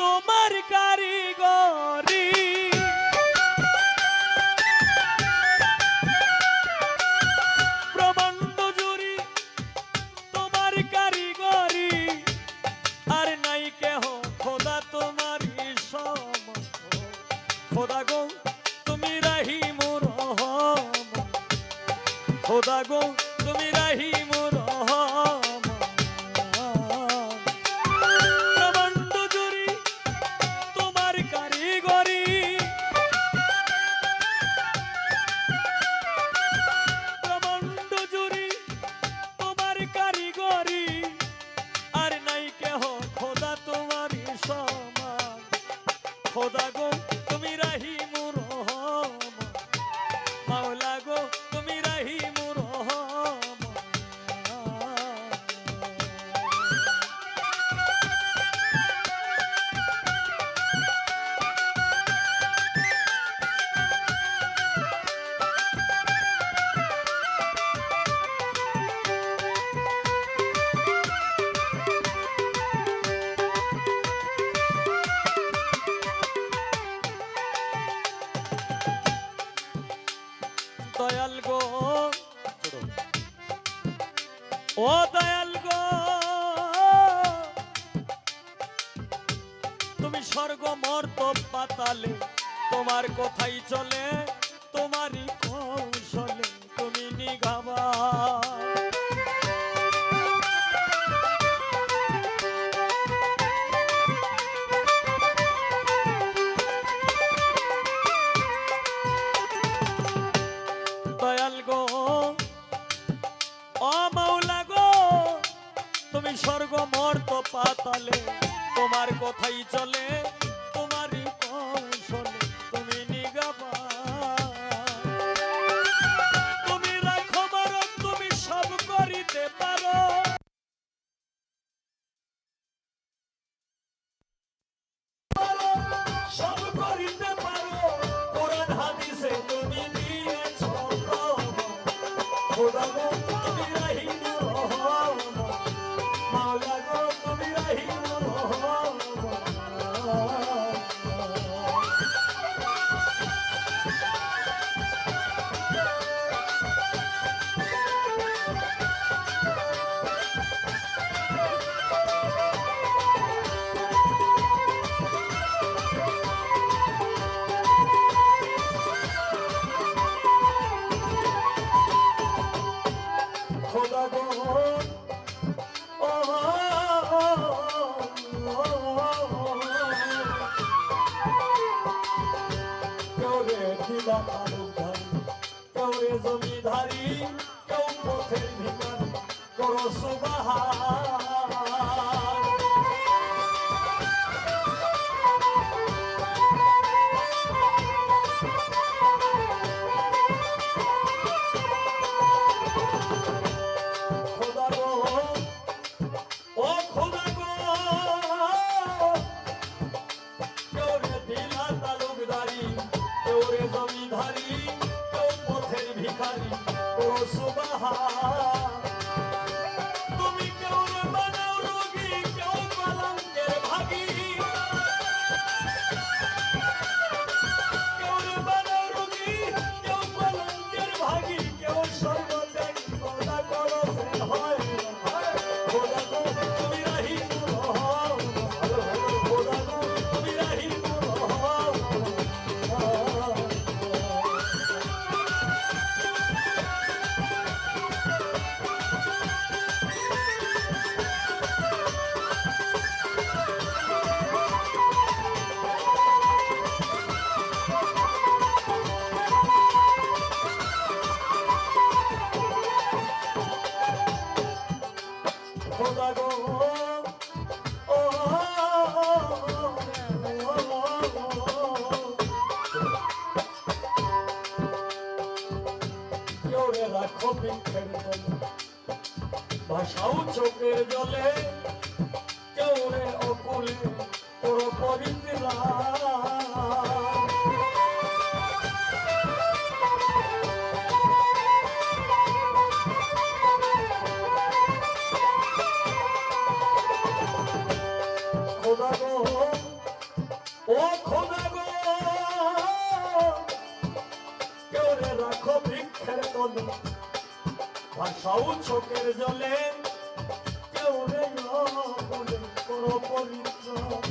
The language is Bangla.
তোমার কারিগরি। প্রবন্ধ জুড়ি তোমার কারিগরি। আর নাই কেহ, খোদা তোমার খোদা গো, তুমি রাহিম রহম খোদা গো, তুমি রাহিম রহম তুমি রাহিমুর ও দয়াল গো তুমি স্বর্গ মর্ত পাতালে তোমার কথাই চলে। পাতালে তোমার কথাই চলে, তোমারই কৌশলে তুমি নিগাবা। তুমি রাখো তুমি সব করিতে পারো। সব তুমি দিলা তালুকধারী কেউ রে জমিধারী কেউ পথের ভিখারি করো সুবাহার। অপেক্ষার কথা ভাষাও চোখের জলে কেউ রে অকুলে তোর পরিত্রা খোদা গো, ও খোদা গো কেউ রে রাখো ভিক্ষের কদম ভাষাও চোখের জলে কেউ রে করো পরিচয়